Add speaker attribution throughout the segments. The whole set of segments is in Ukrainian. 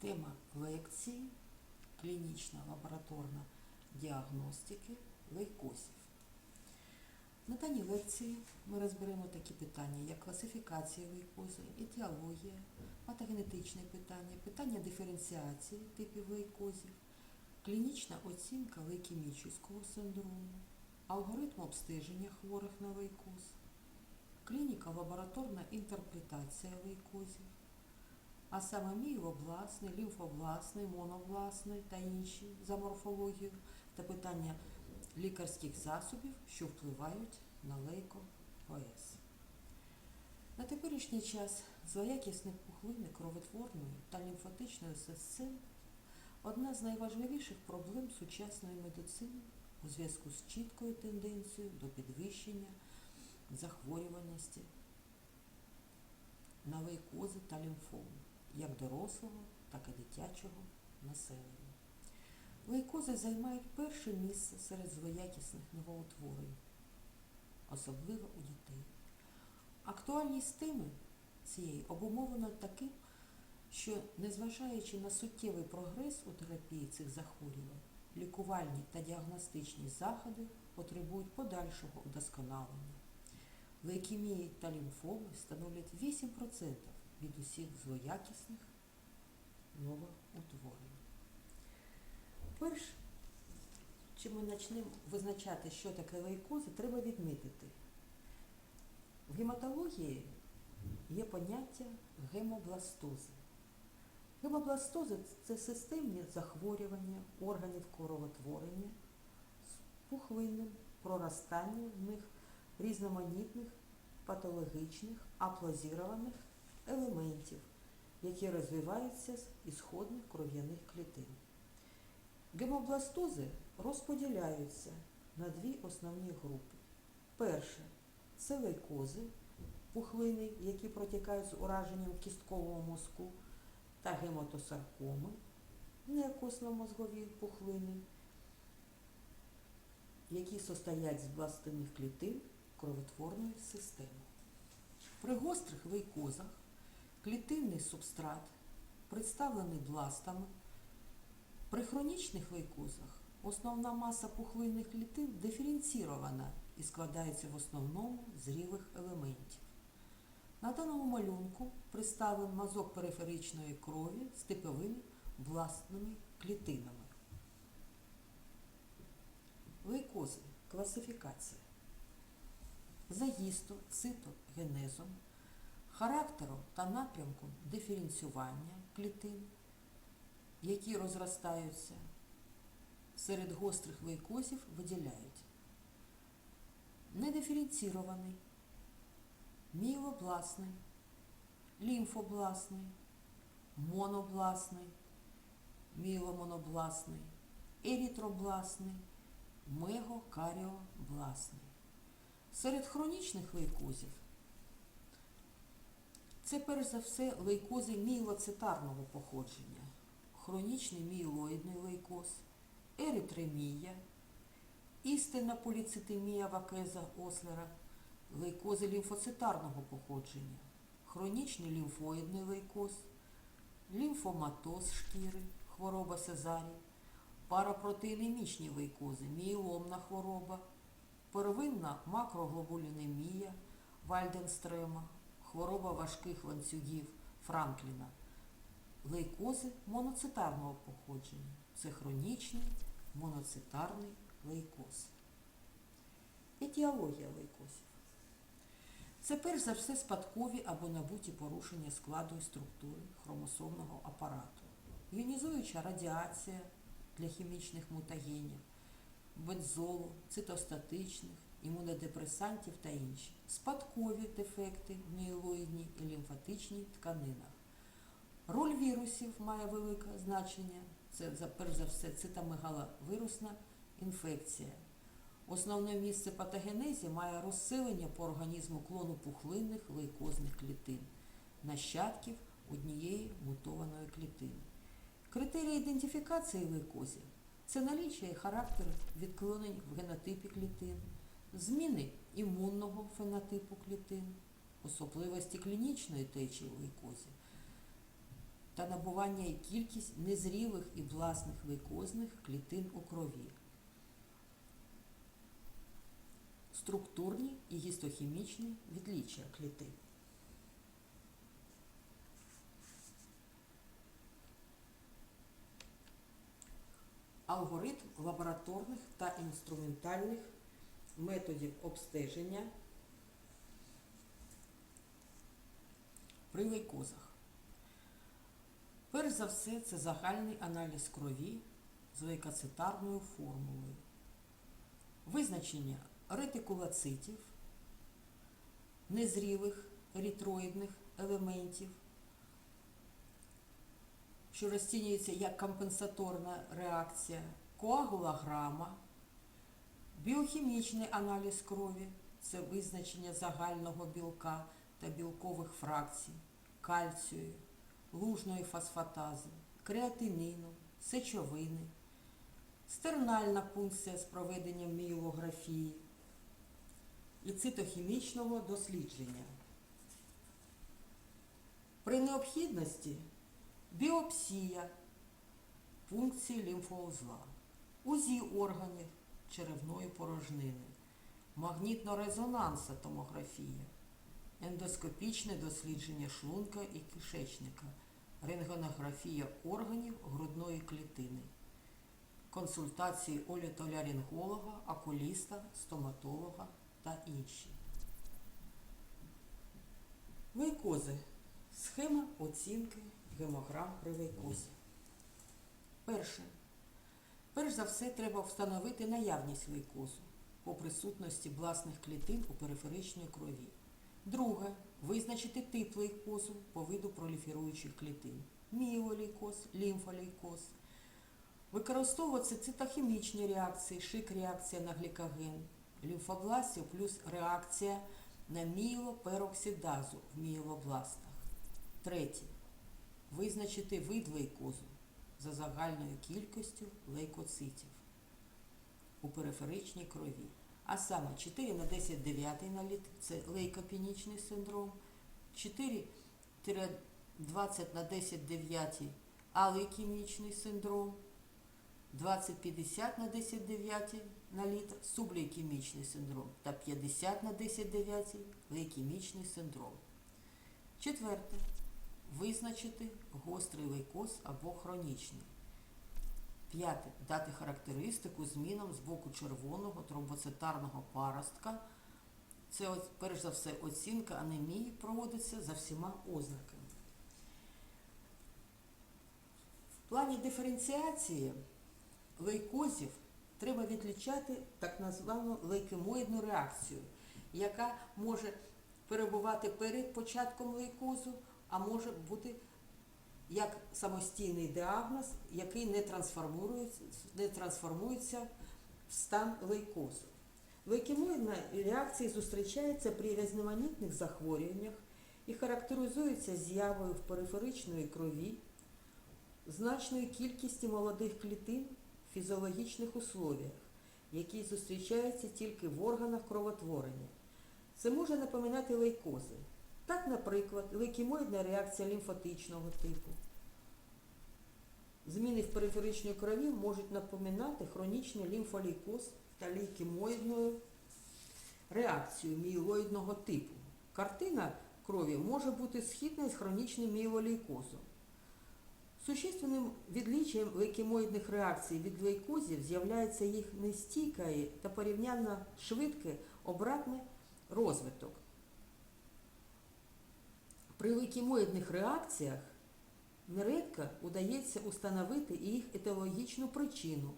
Speaker 1: Тема лекції клінічна лабораторна діагностики лейкозів. На даній лекції ми розберемо такі питання, як класифікація лейкози, етіологія, патогенетичне питання, питання диференціації типів лейкозів, клінічна оцінка лейкемічного синдрому, алгоритм обстеження хворих на лейкоз, клініка лабораторна інтерпретація лейкозів, а саме мієлобласний, лімфобласний, монобласний та інші за морфологією та питання лікарських засобів, що впливають на лейкопоез. На теперішній час злоякісних пухлини кровотворної та лімфатичної систем одна з найважливіших проблем сучасної медицини у зв'язку з чіткою тенденцією до підвищення захворюваності на лейкози та лімфоми як дорослого, так і дитячого населення. Лейкози займають перше місце серед злоякісних новоутворень, особливо у дітей. Актуальність теми цієї обумовлена таким, що, незважаючи на суттєвий прогрес у терапії цих захворювань, лікувальні та діагностичні заходи потребують подальшого удосконалення. Лейкемії та лімфоми становлять 8% від усіх злоякісних новоутворень. Перш чим ми почнемо визначати, що таке лейкози, треба відмітити. В гематології є поняття гемобластози. Гемобластози це системні захворювання органів кровотворення з пухлинним проростанням в них різноманітних патологічних аплазірованих елементів, які розвиваються з ісходних кров'яних клітин. Гемобластози розподіляються на дві основні групи. Перше це лейкози, пухлини, які протікають з ураженням кісткового мозку, та гематосаркоми, неокосно-мозгові пухлини, які состоять з бластинних клітин кровотворної системи. При гострих лейкозах клітинний субстрат представлений бластами. При хронічних лейкозах основна маса пухлинних клітин диференцірована і складається в основному з елементів. На даному малюнку представлен мазок периферичної крові з типовими бластними клітинами. Лейкози. Класифікація. За гістоцитогенезом, характером та напрямком диференціювання клітин, які розростаються серед гострих лейкозів, виділяють недиференцірований, мілобласний, лімфобласний, монобласний, міломонобласний, ерітробласний, мегокаріобласний. Серед хронічних лейкозів це перш за все лейкози мієлоцитарного походження, хронічний мієлоїдний лейкоз, еритремія, істинна поліцитемія вакеза Ослера, лейкози лімфоцитарного походження, хронічний лімфоїдний лейкоз, лімфоматоз шкіри, хвороба Сезарій, парапротеїнемічні лейкози, мієломна хвороба, первинна макроглобулінемія Вальденстрема, хвороба важких ланцюгів Франкліна, лейкози моноцитарного походження. Це хронічний моноцитарний лейкоз. Етіологія лейкозів. Це перш за все спадкові або набуті порушення складу і структури хромосомного апарату, іонізуюча радіація для хімічних мутагенів, бензолу, цитостатичних, імунодепресантів та інші, спадкові дефекти в мієлоїдній і лімфатичній тканинах. Роль вірусів має велике значення. Це перш за все цитомегаловирусна інфекція. Основне місце патогенезі має розсилення по організму клону пухлинних лейкозних клітин, нащадків однієї мутованої клітини. Критерії ідентифікації лейкозів це наліччя і характер відклонень в генотипі клітин, зміни імунного фенотипу клітин, особливості клінічної течії лейкозів, та набування і кількість незрілих і власних лейкозних клітин у крові. Структурні і гістохімічні відліччя клітин. Алгоритм лабораторних та інструментальних методів обстеження при лейкозах. Перш за все, це загальний аналіз крові з лейкоцитарною формулою, визначення ретикулоцитів, незрілих еритроїдних елементів, що розцінюється як компенсаторна реакція, коагулограма, біохімічний аналіз крові це визначення загального білка та білкових фракцій, кальцію, лужної фосфатази, креатинину, сечовини, стернальна пункція з проведенням мієлографії і цитохімічного дослідження. При необхідності біопсія функції лімфоузла, УЗІ органів черевної порожнини, магнітно-резонансна томографія, ендоскопічне дослідження шлунка і кишечника, рентгенографія органів грудної клітини, консультації олітоляринголога, окуліста, стоматолога та інші. Лейкози. Схема оцінки гемограм при лейкозі. Перше. Перш за все, треба встановити наявність лейкозу по присутності власних клітин у периферичній крові. Друге. Визначити тип лейкозу по виду проліферуючих клітин. Мієлейкоз, лімфолейкоз. Використовуються цитохімічні реакції, шик-реакція на глікоген, лімфобластів плюс реакція на мієлопероксидазу в мієлобластах. Третє. Визначити вид лейкозу за загальною кількістю лейкоцитів у периферичній крові. А саме 4 на 10 9 на літр – це лейкопенічний синдром, 4-20 на 10 9 алейкемічний синдром, 20-50 на 10 9 на літр сублейкемічний синдром та 50 на 10 9 лейкемічний синдром. Четверте. Визначити гострий лейкоз або хронічний. П'яте. Дати характеристику змінам з боку червоного тромбоцитарного паростка. Це, перш за все, оцінка анемії проводиться за всіма ознаками. В плані диференціації лейкозів треба відлічати так звану лейкемоїдну реакцію, яка може перебувати перед початком лейкозу, а може бути як самостійний діагноз, який не трансформується, не трансформується в стан лейкозу. Лейкемоїдна реакція зустрічається при різноманітних захворюваннях і характеризується з'явою в периферичної крові, значної кількості молодих клітин в фізіологічних условіях, які зустрічаються тільки в органах кровотворення. Це може напоминати лейкози. Так, наприклад, лейкемоїдна реакція лімфатичного типу. Зміни в периферичній крові можуть напоминати хронічний лімфолейкоз та лейкемоїдну реакцію мієлоїдного типу. Картина крові може бути східною з хронічним мієлолейкозом. Существенним відліччям лейкемоїдних реакцій від лейкозів з'являється їх нестійкий та порівняно швидкий обратний розвиток. При лейкемоїдних реакціях нередко удається установити їх етологічну причину.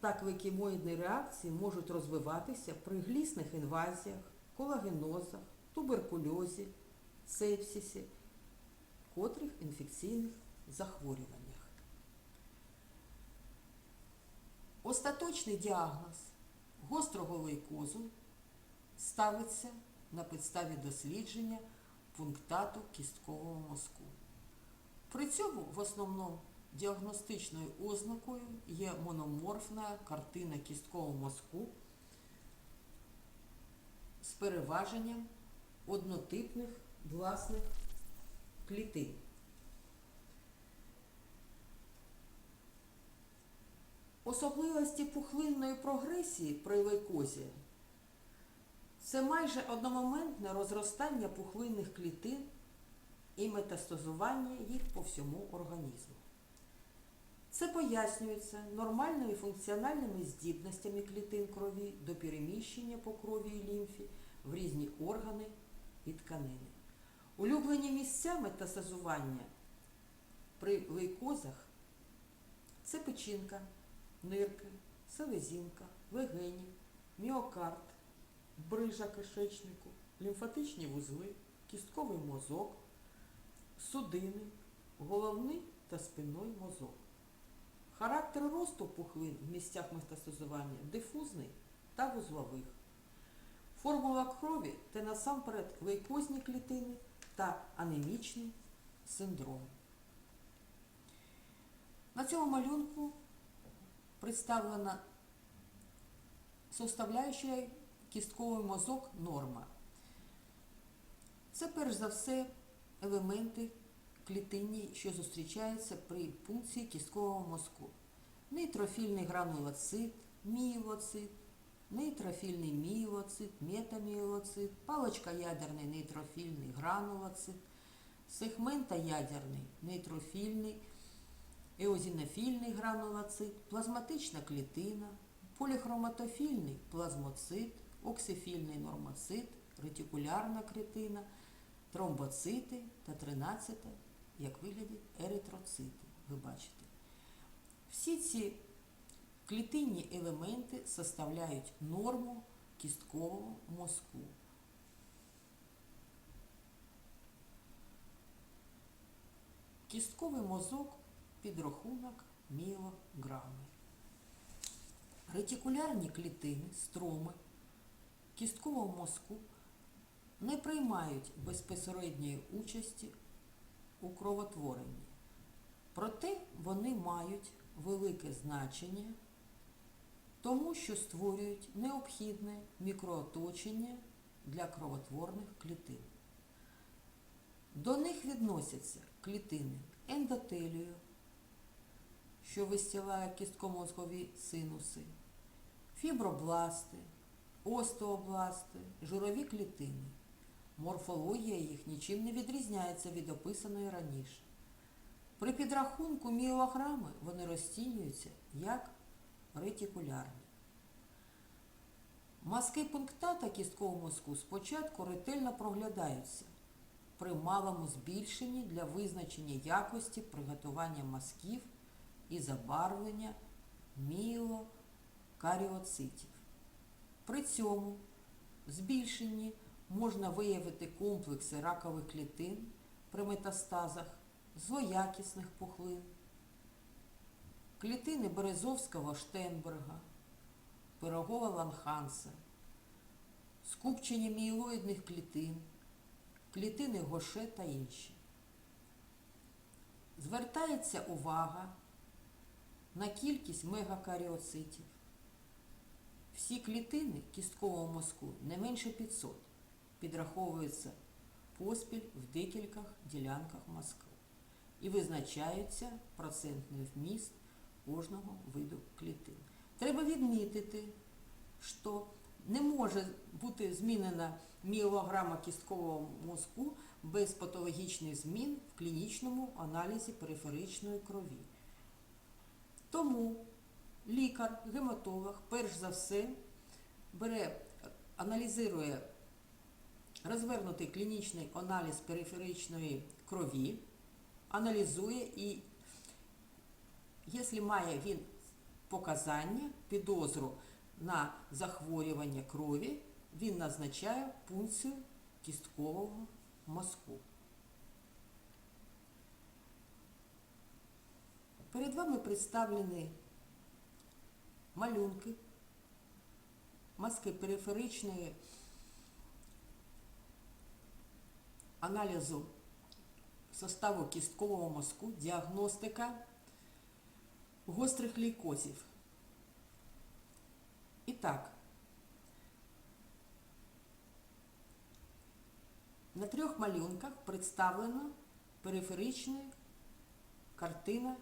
Speaker 1: Так лейкемоїдні реакції можуть розвиватися при глісних інвазіях, колагенозах, туберкульозі, сепсисі, котрих інфекційних захворюваннях. Остаточний діагноз гострого лейкозу ставиться на підставі дослідження пунктату кісткового мозку. При цьому в основному діагностичною ознакою є мономорфна картина кісткового мозку з переваженням однотипних власних клітин. Особливості пухлинної прогресії при лейкозі це майже одномоментне розростання пухлинних клітин і метастазування їх по всьому організму. Це пояснюється нормальними функціональними здібностями клітин крові до переміщення по крові і лімфі в різні органи і тканини. Улюблені місця метастазування при лейкозах це печінка, нирки, селезінка, легені, міокард, брижа кишечнику, лімфатичні вузли, кістковий мозок, судини, головний та спинний мозок. Характер росту пухлин в місцях метастазування дифузний та вузлових. Формула крові це насамперед лейкозні клітини та анемічний синдром. На цьому малюнку представлена составляюча кістковий мозок норма. Це перш за все елементи клітинні, що зустрічаються при пункції кісткового мозку. Нейтрофільний гранулоцит, мієлоцит, нейтрофільний мієлоцит, метамієлоцит, паличкоядерний нейтрофільний гранулоцит, сегментоядерний нейтрофільний, еозінофільний гранулоцит, плазматична клітина, поліхроматофільний плазмоцит, оксифільний нормоцит, ретикулярна клітина, тромбоцити та 13, як виглядять еритроцити. Ви бачите. Всі ці клітинні елементи составляють норму кісткового мозку. Кістковий мозок підрахунок мілограми. Ретикулярні клітини, строми кісткового мозку не приймають безпосередньої участі у кровотворенні. Проте вони мають велике значення, тому що створюють необхідне мікрооточення для кровотворних клітин. До них відносяться клітини ендотелію, що вистілає кістково-мозгові синуси, фібробласти, остеобласти, жирові клітини. Морфологія їх нічим не відрізняється від описаної раніше. При підрахунку міограми вони розцінюються як ретикулярні. Мазки пунктата кісткового мозку спочатку ретельно проглядаються при малому збільшенні для визначення якості приготування мазків і забарвлення міокаріоцитів. При цьому збільшенні можна виявити комплекси ракових клітин при метастазах, злоякісних пухлин, клітини Березовського Штенберга, пирогова ланханса, скупчення мієлоїдних клітин, клітини Гоше та інші. Звертається увага на кількість мегакаріоцитів. Всі клітини кісткового мозку не менше 500 підраховуються поспіль в декількох ділянках мозку і визначаються процентний вміст кожного виду клітин. Треба відмітити, що не може бути змінена міелограма кісткового мозку без патологічних змін в клінічному аналізі периферичної крові. Тому лікар, гематолог, перш за все, бере, аналізує розвернутий клінічний аналіз периферичної крові, аналізує і, якщо має він показання, підозру на захворювання крові, він назначає пункцію кісткового мозку. Перед вами представлені малюнки, маски периферичної аналізу составу кісткового мозку, діагностика гострих лейкозів. І так, на трьох малюнках представлена периферична картина